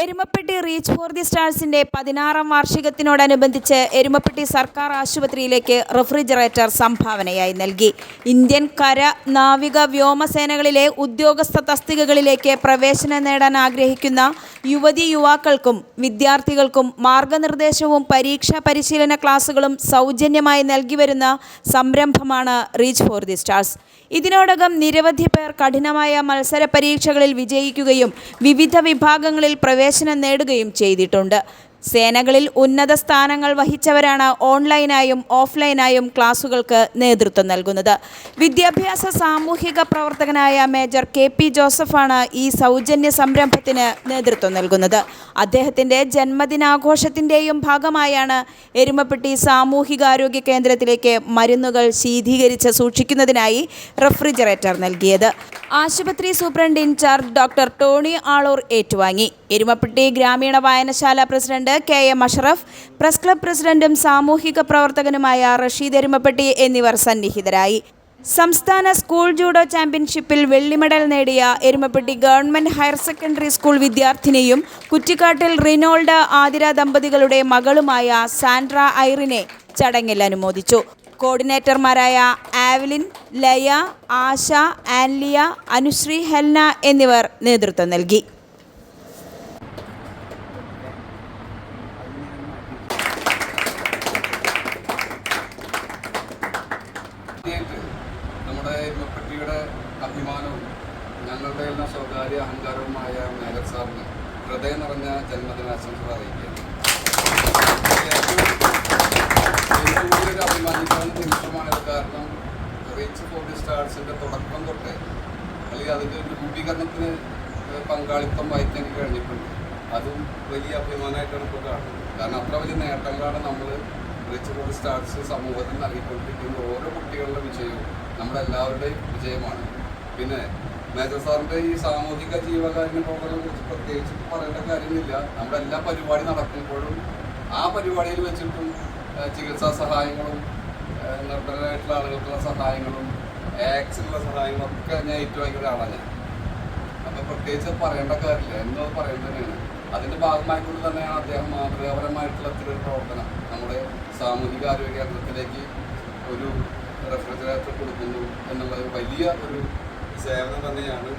Erumapetty reach for the സ്റ്റാർസിന്റെ പതിനാറാം വാർഷികത്തിനോടനുബന്ധിച്ച് എരുമപ്പെട്ടി സർക്കാർ ആശുപത്രിയിലേക്ക് റെഫ്രിജറേറ്റർ സംഭാവനയായി നൽകി. ഇന്ത്യൻ കര നാവിക വ്യോമസേനകളിലെ ഉദ്യോഗസ്ഥ തസ്തികകളിലേക്ക് പ്രവേശനം നേടാൻ ആഗ്രഹിക്കുന്ന യുവതി യുവാക്കൾക്കും വിദ്യാർത്ഥികൾക്കും മാർഗനിർദ്ദേശവും പരീക്ഷാ പരിശീലന ക്ലാസുകളും സൗജന്യമായി നൽകിവരുന്ന സംരംഭമാണ് റീച്ച് ഫോർ ദി സ്റ്റാർസ് ഇതിനോടകം നിരവധി പേർ കഠിനമായ മത്സര പരീക്ഷകളിൽ വിജയിക്കുകയും വിവിധ വിഭാഗങ്ങളിൽ പ്രവേശനം നേടുകയും ചെയ്തിട്ടുണ്ട്. സേനകളിൽ ഉന്നത സ്ഥാനങ്ങൾ വഹിച്ചവരാണ് ഓൺലൈനായും ഓഫ്ലൈനായും ക്ലാസുകൾക്ക് നേതൃത്വം നൽകുന്നത്. വിദ്യാഭ്യാസ സാമൂഹിക പ്രവർത്തകനായ മേജർ കെ പി ജോസഫാണ് ഈ സൗജന്യ സംരംഭത്തിന് നേതൃത്വം നൽകുന്നത്. അദ്ദേഹത്തിന്റെ ജന്മദിനാഘോഷത്തിന്റെയും ഭാഗമായാണ് എരുമപ്പെട്ടി സാമൂഹികാരോഗ്യ കേന്ദ്രത്തിലേക്ക് മരുന്നുകൾ ശീതീകരിച്ച് സൂക്ഷിക്കുന്നതിനായി റെഫ്രിജറേറ്റർ നൽകിയത്. ആശുപത്രി superintendent incharge doctor Tony Aloor ഏറ്റുവാങ്ങി. എരുമപ്പെട്ടി ഗ്രാമീണ വായനശാല president K M Ashraf press club പ്രസിഡന്റും സാമൂഹിക പ്രവർത്തകനുമായ റഷീദ് എരുമപ്പെട്ടി എന്നിവർ സന്നിഹിതരായി. സംസ്ഥാന സ്കൂൾ ജൂഡോ ചാമ്പ്യൻഷിപ്പിൽ വെള്ളി മെഡൽ നേടിയ Erumapetty government higher secondary school വിദ്യാർത്ഥിനിയും കുറ്റിക്കാട്ടിൽ റിനോൾഡ് ആതിര ദമ്പതികളുടെ മകളുമായ സാൻഡ്ര ഐറിനെ ചടങ്ങിൽ അനുമോദിച്ചു. കോർഡിനേറ്റർമാരായ ആവലിൻ ലയ ആശ ആൻലിയ അനുശ്രീ ഹെൽന എന്നിവർ നേതൃത്വം നൽകി. നമ്മുടെ അഭിമാനവും ഞങ്ങളുടെ അഹങ്കാരവുമായ ഹൃദയം നിറഞ്ഞ ജന്മദിനാശംസകൾ നിമിഷമാണിത് കാരണം റീച്ച് ഫോർട്ടി സ്റ്റാർസിന്റെ തുടക്കം തൊട്ടേ അല്ലെങ്കിൽ അതിന്റെ രൂപീകരണത്തിന് പങ്കാളിത്തം വഹിക്കാൻ എനിക്ക് കഴിഞ്ഞിട്ടുണ്ട്. അതും വലിയ അഭിമാനമായിട്ടാണ് ഇപ്പോൾ കാണുന്നത്. കാരണം അത്ര വലിയ നേട്ടങ്ങളാണ് നമ്മൾ റിച്ച് ഫോർട്ടി സ്റ്റാർസ് സമൂഹത്തിൽ നൽകിക്കൊണ്ടിരിക്കുന്ന ഓരോ കുട്ടികളുടെ വിജയവും നമ്മളെല്ലാവരുടെയും വിജയമാണ്. പിന്നെ മേജർ സാറിന്റെ ഈ സാമൂഹിക ജീവകാരുണ്യ പ്രവർത്തനങ്ങളെ കുറിച്ച് പ്രത്യേകിച്ച് പറയേണ്ട കാര്യമില്ല. നമ്മുടെ എല്ലാ പരിപാടി നടക്കുമ്പോഴും ആ പരിപാടിയിൽ വെച്ചിട്ടും ചികിത്സാ സഹായങ്ങളും ഏഹ്, നിർധനരായിട്ടുള്ള ആളുകൾക്കുള്ള സഹായങ്ങളും ആക്സിനുള്ള സഹായങ്ങളും ഒക്കെ ഞാൻ ഏറ്റുവാങ്ങിയ ഒരാളാണ് ഞാൻ. അപ്പം പ്രത്യേകിച്ച് പറയേണ്ട കാര്യമില്ല. എന്നത് പറയുന്നത് തന്നെയാണ്. അതിന്റെ ഭാഗമായിക്കൊണ്ട് തന്നെയാണ് അദ്ദേഹം മാതൃകാപരമായിട്ടുള്ള ഇത്തരം പ്രവർത്തനം നമ്മുടെ സാമൂഹിക ആരോഗ്യ കേന്ദ്രത്തിലേക്ക് ഒരു റെഫ്രിജറേറ്റർ കൊടുക്കുന്നു എന്നുള്ളത് വലിയ ഒരു സേവനം തന്നെയാണ്.